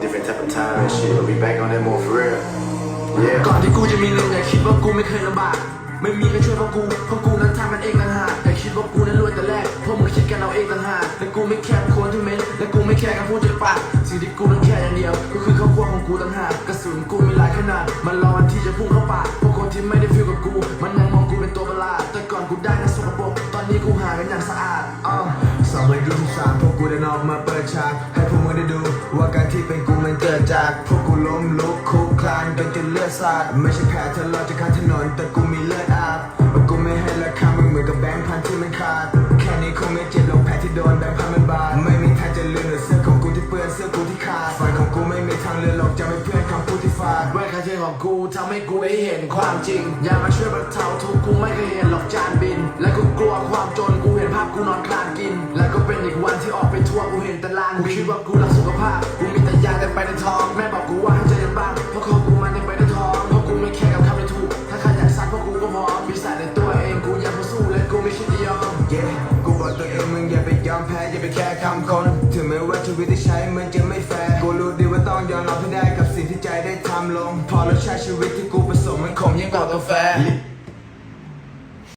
Different type of time and shit, but we back on that more for real. Yeah. ก่อนที่กูจะมีเงินอย่าคิดว่ากูไม่เคยลำบาก ไม่มีใครช่วยพวกกูเพราะกูนั้นทำมันเองต่างหากอย่าคิดว่ากูนั้นรวยแต่แรกเพราะมึงคิดกันเอาเองต่างหากและกูไม่แคร์คนที่เม้นและกูไม่แคร์คำพูดจากปากสิ่งที่กูต้องแค่อย่างเดียว ก็คือครอบครัวของกูต่างหากกระสุนกูมีหลายขนาด มันรอวันที่จะพุ่งเข้าปากพวกคนที่ไม่ได้ฟีลกับกู มันยังมองกูเป็นตัวประหลาดแต่ก่อนกูได้นะสกปรกตอนนี้กูหากันอย่างสะอาดอ้าวสองพันยี่สิบสามพวกกูได้ออกมาเปิดฉากให้พวกมึงได้ดูว่าการที่เป็น ล้มลุกคุกคลานกันจนเลือดสาดไม่ใช่แพ้ทะเลาะจากข้างถนน แต่กูมีเลือดอาบกูไม่ให้ราคามึงเหมือนกับแบงค์พันที่มันขาด แค่นี้คงไม่เจ็บหรอกแพ้ที่โดนแบงค์พันมันบาดไม่มีทางจะลืมหรือเสื้อของกูที่เปื้อนเสื้อกูที่ขาดฝันของกูไม่มีทางเลือนหรอกจะไม่เพื่อนคำพูดที่ฝาดแว่นคาเทียนของกูทำให้กูได้เห็นความจริง อย่ามาช่วยบรรเทาทุกข์กูไม่เคยเห็นหรอกจานบิน และกูกลัวความจนกูเห็นภาพกูนอนคลานกิน และก็เป็นอีกวันที่ออกไปทัวร์กูเห็นแต่ลานกูคิดว่ากูรักสุขภาพ กูบอกตัวเองมึงอย่าไปยอมแพ้อย่าไปแค่คำคน ถึงแม้ว่าชีวิตที่ใช้มันจะไม่แฟร์กูรู้ดีว่าต้องยอมรับให้ได้กับสิ่งที่ใจได้ทำลง พอเราใช้ชีวิตที่กูประสมมันคงยิ่งกว่ากาแฟ